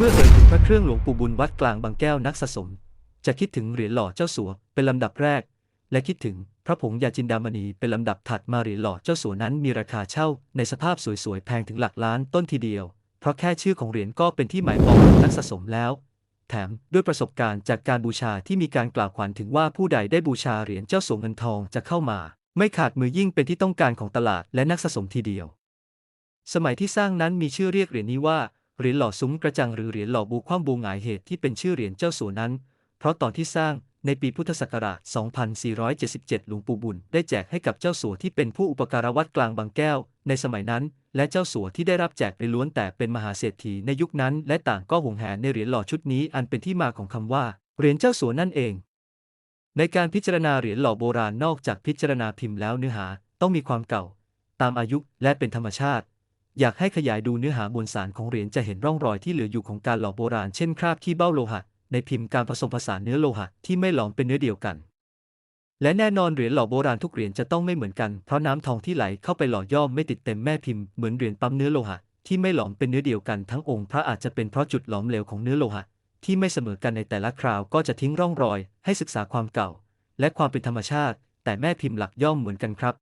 เมื่อเอ่ยถึงพระเครื่องหลวงปู่บุญวัดกลางบางแก้วนักสะสม จะคิดถึงเหรียญหล่อเจ้าสัวเป็นลำดับแรก และคิดถึงพระผงยาจินดามณีเป็นลำดับถัดมาเหรียญหล่อเจ้าสัวนั้นมีราคาเช่า ในสภาพสวยๆแพงถึงหลักล้านต้นทีเดียว เพราะแค่ชื่อของเหรียญก็เป็นที่หมายปองของนักสะสมแล้ว แถมด้วยประสบการณ์จากการบูชาที่มีการกล่าวขวัญถึงว่าผู้ใดได้บูชาเหรียญเจ้าสัวเงินทองจะเข้ามา ไม่ขาดมือยิ่งเป็นที่ต้องการของตลาดและนักสะสมทีเดียว สมัยที่สร้างนั้นมีชื่อเรียกเหรียญนี้ว่า เหรียญหล่อซุ้มกระจังหรือเหรียญหล่อบูคว่ำบูหงายเหตุที่เป็นชื่อเหรียญเจ้าสัวนั้น เพราะตอนที่สร้างในปีพุทธศักราช 2477 หลวงปู่บุญได้แจกให้กับเจ้าสัวที่เป็นผู้อุปการะวัดกลางบางแก้ว ในสมัยนั้น และเจ้าสัวที่ได้รับแจกในล้วนแต่เป็นมหาเศรษฐีในยุคนั้น และต่างก็หวงแหนในเหรียญหล่อชุดนี้อันเป็นที่มาของคำว่าเหรียญเจ้าสัวนั่นเอง ในการพิจารณาเหรียญหล่อโบราณนอกจากพิจารณาพิมพ์แล้วเนื้อหาต้องมีความเก่า ตามอายุและเป็นธรรมชาติ อยากให้ขยายดูเนื้อหามวลสารของเหรียญจะเห็นร่องรอยที่เหลืออยู่ของการหล่อโบราณเช่นคราบขี้เบ้าโลหะ ในพิมพ์การผสมผสานเนื้อโลหะที่ไม่หลอมเป็นเนื้อเดียวกัน และแน่นอนเหรียญหล่อโบราณทุกเหรียญจะต้องไม่เหมือนกันเพราะน้ำทองที่ไหลเข้าไปหล่อย่อมไม่ติดเต็มแม่พิมพ์เหมือนเหรียญปั๊มเนื้อโลหะที่ไม่หลอมเป็นเนื้อเดียวกันทั้งองค์พระอาจจะเป็นเพราะจุดหลอมเหลวของเนื้อโลหะ ที่ไม่เสมอกันในแต่ละคราวก็จะทิ้งร่องรอย ให้ศึกษาความเก่า และความเป็นธรรมชาติ แต่แม่พิมพ์หลักย่อมเหมือนกันครับ